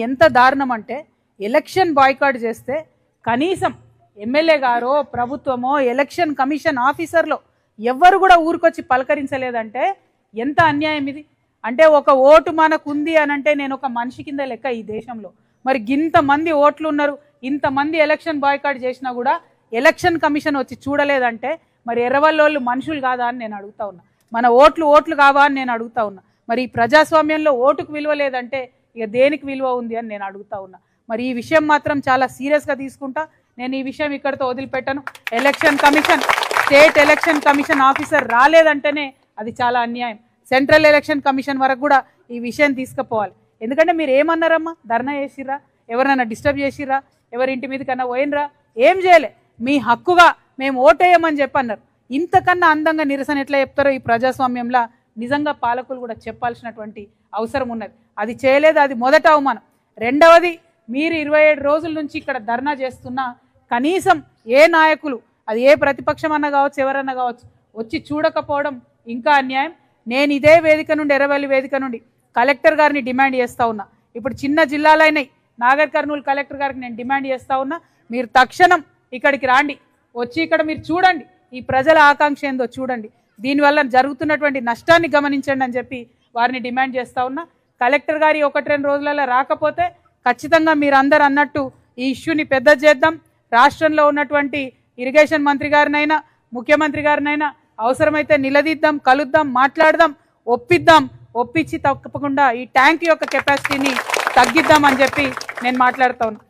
ఎంత దారుణం అంటే ఎలక్షన్ బాయ్కాట్ చేస్తే కనీసం ఎమ్మెల్యే గారో ప్రభుత్వమో ఎలక్షన్ కమిషన్ ఆఫీసర్లో ఎవ్వరు కూడా ఊరికొచ్చి పలకరించలేదంటే ఎంత అన్యాయం ఇది? అంటే ఒక ఓటు మనకు ఉంది అని అంటే నేను ఒక మనిషి కింద లెక్క ఈ దేశంలో. మరి ఇంతమంది ఓట్లు ఉన్నారు ఇంతమంది ఎలక్షన్ బాయ్కాట్ చేసినా కూడా ఎలక్షన్ కమిషన్ వచ్చి చూడలేదంటే మరి ఎర్రవల్లోళ్ళు మనుషులు కాదా అని నేను అడుగుతా ఉన్నా. మన ఓట్లు ఓట్లు కావా అని నేను అడుగుతా ఉన్నా. మరి ఈ ప్రజాస్వామ్యంలో ఓటుకు విలువ లేదంటే ఇక దేనికి విలువ ఉంది అని నేను అడుగుతా ఉన్నా. మరి ఈ విషయం మాత్రం చాలా సీరియస్గా తీసుకుంటా. నేను ఈ విషయం ఇక్కడితో వదిలిపెట్టాను. Election commission state election commission officer రాలేదంటేనే అది చాలా అన్యాయం. సెంట్రల్ ఎలక్షన్ కమిషన్ వరకు కూడా ఈ విషయం తీసుకుపోవాలి. ఎందుకంటే మీరు ఏమన్నారమ్మా? ధర్నా చేసిర్రా? ఎవరైనా డిస్టర్బ్ చేసిర్రా? ఎవరి ఇంటి మీద కన్నా పోయినరా? ఏం చేయలే. మీ హక్కుగా మేము ఓటేయమని చెప్పన్నారు. ఇంతకన్నా అందంగా నిరసన ఎట్లా చెప్తారో ఈ ప్రజాస్వామ్యంలో నిజంగా పాలకులు కూడా చెప్పాల్సినటువంటి అవసరం ఉన్నది. అది చేయలేదు అది మొదట అవమానం. రెండవది మీరు ఇరవై ఏడు రోజుల నుంచి ఇక్కడ ధర్నా చేస్తున్నా కనీసం ఏ నాయకులు అది ఏ ప్రతిపక్షం అన్న కావచ్చు ఎవరన్నా కావచ్చు వచ్చి చూడకపోవడం ఇంకా అన్యాయం. నేను ఇదే వేదిక నుండి ఎర్రవల్లి వేదిక నుండి కలెక్టర్ గారిని డిమాండ్ చేస్తా ఉన్నా. ఇప్పుడు చిన్న జిల్లాలైనవి నాగర్ కర్నూలు కలెక్టర్ గారికి నేను డిమాండ్ చేస్తూ ఉన్నా మీరు తక్షణం ఇక్కడికి రాండి. వచ్చి ఇక్కడ మీరు చూడండి. ఈ ప్రజల ఆకాంక్ష ఏందో చూడండి. దీనివల్ల జరుగుతున్నటువంటి నష్టాన్ని గమనించండి అని చెప్పి వారిని డిమాండ్ చేస్తా ఉన్నా. కలెక్టర్ గారి ఒకటి రెండు రోజులలో రాకపోతే ఖచ్చితంగా మీరందరూ అన్నట్టు ఈ ఇష్యూని పెద్ద చేద్దాం. రాష్ట్రంలో ఉన్నటువంటి ఇరిగేషన్ మంత్రి గారినైనా ముఖ్యమంత్రి గారినైనా అవసరమైతే నిలదీద్దాం కలుద్దాం మాట్లాడదాం ఒప్పిద్దాం. ఒప్పించి తప్పకుండా ఈ ట్యాంక్ యొక్క కెపాసిటీని తగ్గిద్దాం అని చెప్పి నేను మాట్లాడుతా